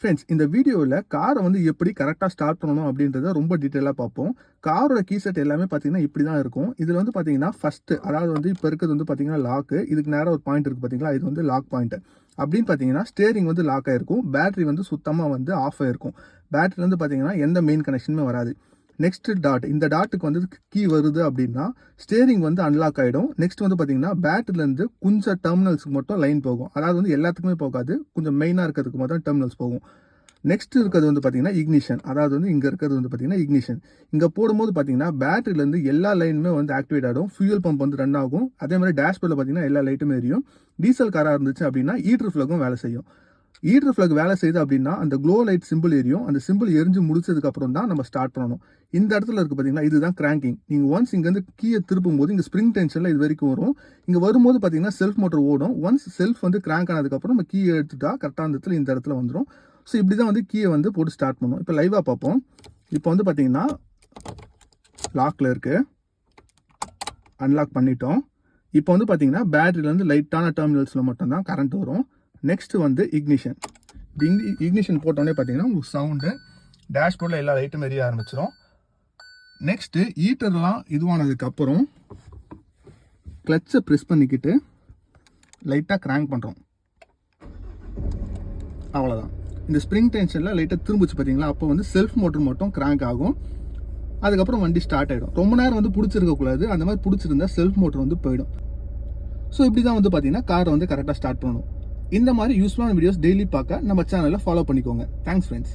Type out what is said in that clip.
Friends இந்த வீடியோவில் காரை வந்து எப்படி கரெக்டாக ஸ்டார்ட் பண்ணணும் அப்படின்றத ரொம்ப டீட்டெயிலாக பார்ப்போம். காரோட கீ செட் எல்லாமே பார்த்தீங்கன்னா இப்படி தான் இருக்கும். இதில் வந்து பார்த்தீங்கன்னா ஃபஸ்ட்டு அதாவது வந்து இப்போ இருக்கிறது வந்து பார்த்தீங்கன்னா லாக்கு இதுக்கு நேராக ஒரு பாயிண்ட் இருக்குது பார்த்தீங்களா? இது வந்து லாக் பாயிண்ட் அப்படின்னு பார்த்தீங்கன்னா ஸ்டேரிங் வந்து லாக் ஆகிருக்கும் பேட்டரி வந்து சுத்தமாக வந்து ஆஃப் ஆகிருக்கும் பேட்டரி வந்து பார்த்தீங்கன்னா எந்த மெயின் கனெக்ஷனுமே வராது. நெக்ஸ்ட் டாட் இந்த டாட்டுக்கு வந்து கீ வருது அப்படின்னா ஸ்டேரிங் வந்து அன்லாக் ஆகிடும் நெக்ஸ்ட் வந்து பார்த்தீங்கன்னா பேட்டரிலேருந்து கொஞ்சம் டெர்மினல்ஸ்க்கு மட்டும் லைன் போகும். அதாவது வந்து எல்லாத்துக்குமே போகாது. கொஞ்சம் மெயினாக இருக்கிறதுக்கு மட்டும் டெர்மினல்ஸ் போகும். நெக்ஸ்ட் இருக்கிறது வந்து பார்த்தீங்கன்னா இக்னிஷன் அதாவது வந்து இங்கே இருக்கிறது வந்து பார்த்தீங்கன்னா இக்னிஷன் இங்கே போடும்போது பார்த்தீங்கன்னா பேட்டரியிலேருந்து எல்லா லைனுமே வந்து ஆக்டிவேட் ஆகிடும் ஃபியூல் பம்ப் வந்து ரன் ஆகும். அதே மாதிரி டேஷ்போர்டில் பார்த்தீங்கன்னா எல்லா லைட்டுமே எரியும். டீசல் காராக இருந்துச்சு அப்படின்னா ஈட்ரு ஃப்ளக்கும் வேலை செய்யும். ஈடர் ஃப்ளக் வேலை செய்யுது அப்படின்னா அந்த க்ளோ லைட் சிம்பிள் எரியும். அந்த சிம்பிள் எரிஞ்சு முடிச்சதுக்கு அப்புறம் தான் நம்ம ஸ்டார்ட் பண்ணணும். இந்த இடத்துல இருக்கு பார்த்தீங்களா இதுதான் கிராங்கிங் நீங்கள் ஒன்ஸ் இங்கேருந்து கீயை திருப்பும் போது இங்கே ஸ்ப்ரிங் டென்ஷனில் இது வரைக்கும் வரும். இங்கே வரும்போது பார்த்தீங்கன்னா செல்ஃப் மோட்டர் ஓடும். ஒன்ஸ் செல்ஃப் வந்து கிராங்க் ஆனதுக்கப்புறம் நம்ம கீ எடுத்துட்டா கரெக்டாக அந்த இடத்துல இந்த இடத்துல வந்துடும் ஸோ இப்படி தான் வந்து கீயை வந்து போட்டு ஸ்டார்ட் பண்ணும் இப்போ லைவாக பார்ப்போம். இப்போ வந்து பார்த்தீங்கன்னா லாக்கில் இருக்குது அன்லாக் பண்ணிட்டோம். இப்போ வந்து பார்த்தீங்கன்னா பேட்டரியிலேருந்து லைட்டான டெர்மினல்ஸில் மட்டும்தான் கரண்ட் வரும். நெக்ஸ்ட்டு வந்து இக்னிஷன் இக்னிஷன் போட்டோன்னே பார்த்தீங்கன்னா உங்களுக்கு சவுண்டு டேஷ்போர்டில் எல்லா லைட்டும் எரிய ஆரம்பிச்சிடும் நெக்ஸ்ட்டு ஈட்டர்லாம் இதுவானதுக்கப்புறம் கிளச்சை ப்ரெஸ் பண்ணிக்கிட்டு லைட்டாக கிராங்க் பண்ணுறோம் அவ்வளோதான் இந்த ஸ்ப்ரிங் டென்ஷனில் லைட்டாக திரும்பிச்சு பார்த்தீங்களா அப்போ வந்து செல்ஃப் மோட்டர் மட்டும் கிராங்க் ஆகும். அதுக்கப்புறம் வண்டி ஸ்டார்ட் ஆகிடும் ரொம்ப நேரம் வந்து பிடிச்சிருக்கக்கூடாது அந்த மாதிரி பிடிச்சிருந்தா செல்ஃப் மோட்டர் வந்து போயிடும். ஸோ இப்படி தான் வந்து பார்த்தீங்கன்னா காரை வந்து கரெக்டாக ஸ்டார்ட் பண்ணணும். இந்த மாதிரி யூஸ்ஃபுல்லான வீடியோஸ் டெய்லி பார்க்க நம்ம சேனலை ஃபாலோ பண்ணிக்கோங்க. Thanks friends